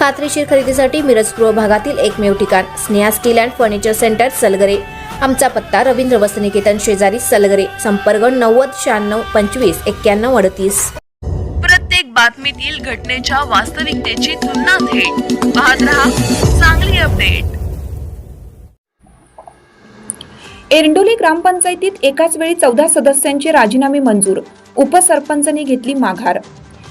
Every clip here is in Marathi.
खात्रीशीर खरेदीसाठी मिरज पूर्व भागातील एकमेव ठिकाण Sneha steel and furniture centre Salgare. आमचा पत्ता रवींद्र वसनिकेतन शेजारी सलगरे संपर्क नव्वद शहाण्णव पंचवीस एक्क्याण्णव अडतीस. प्रत्येक बातमीतील घटनेच्या वास्तविकतेची तुलना थेट. पाहत रहा चांगली अपडेट. एरंडोली ग्रामपंचायतीत एकाच वेळी चौदा सदस्यांचे राजीनामे मंजूर. उपसरपंचांनी घेतली माघार.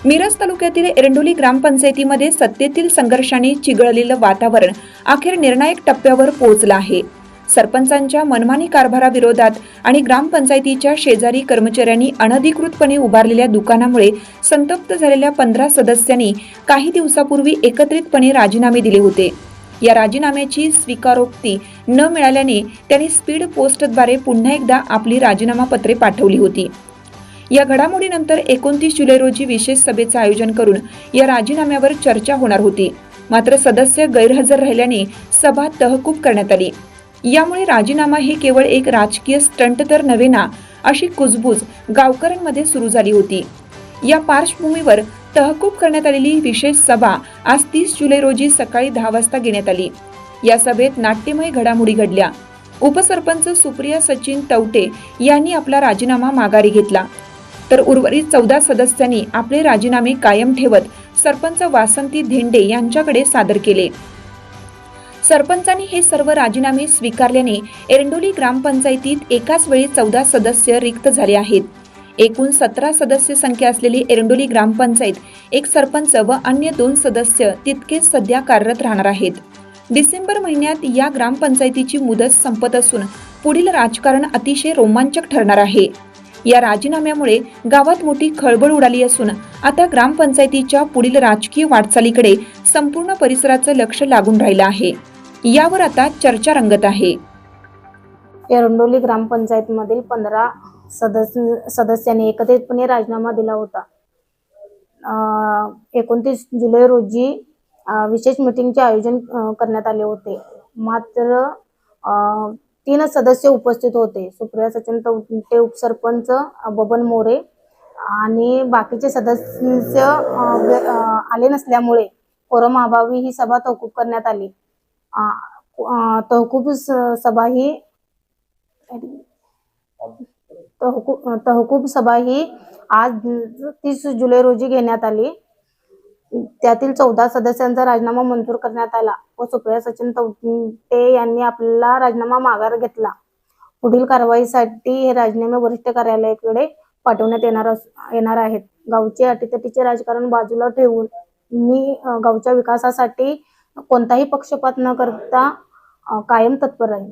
मिरज तालुक्यातील एरंडोली ग्रामपंचायतीमध्ये सत्तेतील संघर्षाने चिघळलेलं वातावरण अखेर निर्णायक टप्प्यावर पोहोचलं आहे. सरपंचांच्या मनमानी कारभाराविरोधात आणि ग्रामपंचायतीच्या शेजारी कर्मचाऱ्यांनी अनधिकृतपणे उभारलेल्या दुकानामुळे संतप्त झालेल्या पंधरा सदस्यांनी काही दिवसापूर्वी एकत्रितपणे राजीनामे दिले होते. या राजीनाम्याची स्वीकारोक्ती न मिळाल्याने त्यांनी स्पीड पोस्टद्वारे पुन्हा एकदा आपली राजीनामा पत्रे पाठवली होती. या घडामोडीनंतर एकोणतीस जुलै रोजी विशेष सभेचं आयोजन करून या राजीनाम्यावर चर्चा होणार होती. मात्र सदस्य गैरहजर राहिल्याने सभा तहकूब करण्यात आली. यामुळे राजीनामा हे केवळ एक राजकीय स्टंट तर नव्हे ना अशी कुजबूज गावकऱ्यांमध्ये सुरू झाली होती. या पार्श्वभूमीवर तहकूब करण्यात आलेली विशेष सभा आज तीस जुलै रोजी सकाळी दहा वाजता घेण्यात आली. या सभेत नाट्यमय घडामोडी घडल्या. उपसरपंच सुप्रिया सचिन तवटे यांनी आपला राजीनामा माघारी घेतला. तर उर्वरित चौदा सदस्यांनी आपले राजीनामे कायम ठेवत सरपंच वासंती धेंडे यांच्याकडे सादर केले. सरपंचांनी हे सर्व राजीनामे स्वीकारल्याने एरंडोली ग्रामपंचायतीत एकाच वेळी चौदा सदस्य रिक्त झाले आहेत. एकूण सतरा सदस्य संख्या असलेली एरंडोली ग्रामपंचायत एक सरपंच व अन्य दोन सदस्य तितकेच सध्या कार्यरत राहणार आहेत. डिसेंबर महिन्यात या ग्रामपंचायतीची मुदत संपत असून पुढील राजकारण अतिशय रोमांचक ठरणार आहे. या राजीनाम्यामुळे गावात मोठी खळबळ उडाली असून आता ग्रामपंचायतीच्या पुढील राजकीय वाटचालीकडे संपूर्ण परिसराचं लक्ष लागून राहिलं आहे. यावर आता चर्चा रंगत आहे. एरंडोली ग्रामपंचायतमधील पंधरा सदस्य सदस्यांनी एकत्रितपणे राजीनामा दिला होता. एकोणतीस जुलै रोजी विशेष मीटिंगचे आयोजन करण्यात आले होते. मात्र तीन सदस्य उपस्थित होते. सुप्रिया सचिन तवटे उपसरपंच बबन मोरे आणि बाकीचे सदस्य आले नसल्यामुळे कोरम अभावी ही सभा तहकूब करण्यात आली. तहकूब स- सभा ही तहकूब तहकूब सभा ही आज तीस जुलै रोजी घेण्यात आली. त्यातील चौदा सदस्यांचा राजीनामा मंजूर करण्यात आला. व सुप्रिया सचिन तवटे यांनी आपला राजीनामा माघार घेतला. पुढील कारवाईसाठी हे राजीनामे वरिष्ठ कार्यालयाकडे पाठवण्यात येणार अस- येणार आहेत. गावचे अटीतटीचे राजकारण बाजूला ठेवून मी गावच्या विकासासाठी कोणताही पक्षपात न करता कायम तत्पर राहील